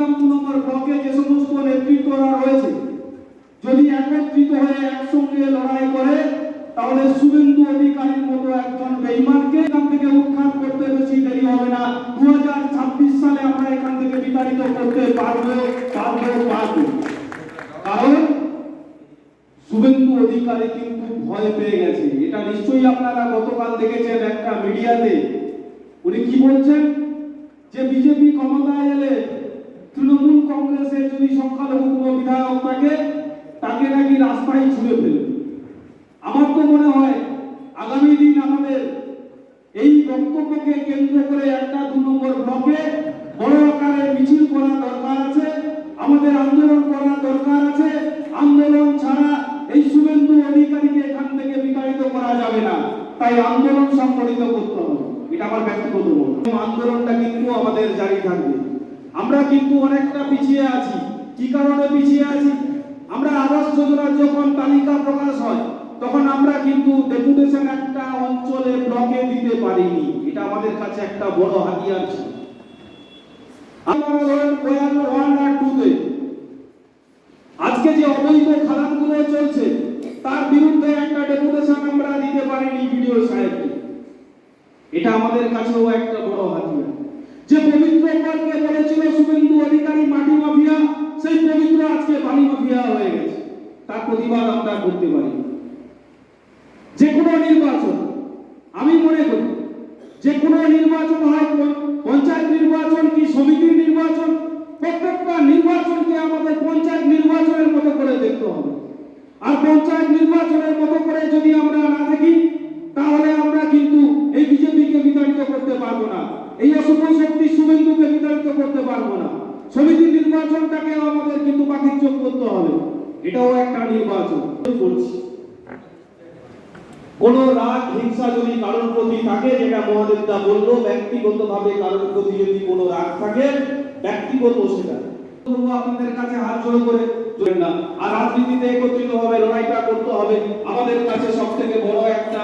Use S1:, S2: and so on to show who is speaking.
S1: নন্দীগ্রাম দু নম্বর যে সমস্ত নেতৃত্বরা রয়েছে, যদি একত্রিত হয়ে একসঙ্গে লড়াই করে, তাহলে শুভেন্দু অধিকারীর মতো একজন বেইমানকে এখান থেকে উৎখাত করতে বেশি দেরি হবে না। দুই হাজার ছাব্বিশ সালে আমরা এখান থেকে বিতাড়িত করতে পারব পারব পারব। কারণ শুভেন্দু অধিকারী কিন্তু ভয় পেয়ে গেছে। এটা নিশ্চয়ই আপনারা গতকাল দেখেছেন একটা মিডিয়াতে। উনি কি বলছেন? যে বিজেপি ক্ষমতায় এলে তৃণমূল কংগ্রেসের যদি সংখ্যালঘু কোনো বিধায়ক থাকে, তাকে নাকি রাস্তায় ছুঁড়ে ফেলবে। আমার তো মনে হয় আগামী দিন আমাদের এই বক্তব্যকে কেন্দ্র করে একটা দু নম্বর ব্লকে বড় আকারে মিছিল করা দরকার আছে, আমাদের আন্দোলন করা দরকার আছে। আন্দোলন ছাড়া এই শুভেন্দু অধিকারীকে এখান থেকে বিতাড়িত করা যাবে না। তাই আন্দোলন সংগঠিত করতে হবে। এটা আমার ব্যক্তিগত মত। আন্দোলনটা কিন্তু আমাদের জারি থাকবে। আমরা কিন্তু অনেকটা পিছিয়ে আছি। কি কারণে পিছিয়ে আছি? আমরা আবাস যোজনার যখন তালিকা প্রকাশ হয়, তখন আমরা কিন্তু ডেপুটেশন একটা অঞ্চলে ব্লকে দিতে পারিনি। এটা আমাদের কাছে একটা বড় হাতিয়ার ছিল। আজকে যে অবৈধ খাদানগুলো চলছে, তার বিরুদ্ধে একটা ডেপুটেশন আমরা দিতে পারিনি ভিডিও সাহেবকে। এটা আমাদের কাছেও একটা বড় হাতিয়ার। যে পবিত্র পরকে বলেছিল শুভেন্দু অধিকারী মাটি মাফিয়া, সেই পবিত্র আজকে বালি মাফিয়া হয়ে গেছে। তার প্রতিবাদ আমরা করতে পারি। যে কোনো নির্বাচন, আমি মনে করি যে কোনো নির্বাচন হয় পঞ্চ- পঞ্চায়েত নির্বাচন কি সমিতির নির্বাচন? প্রত্যেকটা নির্বাচনকে আমাদের পঞ্চায়েত নির্বাচনের মতো করে দেখতে হবে। আর পঞ্চায়েত নির্বাচনের মতো করে যদি আমরা না দেখি তাহলে আমরা কিন্তু এই বিজেপিকে বিতাড়িত করতে পারব না শক্তি শুভেন্দুকে বিতাড়িত করতে পারব না। সমিতি নির্বাচনটাকে আমাদের কিন্তু বাকি চোখ করতে হবে। এটাও একটা নির্বাচন। করছি কোন রাগ হিংসা যদি কারোর প্রতি থাকে যেটা মহাদেবদা বলল ব্যক্তিগতভাবে কারোর প্রতি যদি কোনো রাগ থাকে ব্যক্তিগত সেটা। আপনাদের কাছে হাত জোড়ো করে না। আর রাজনীতিতে একত্রিত ভাবে লড়াইটা করতে হবে। আমাদের কাছে সব থেকে বড় একটা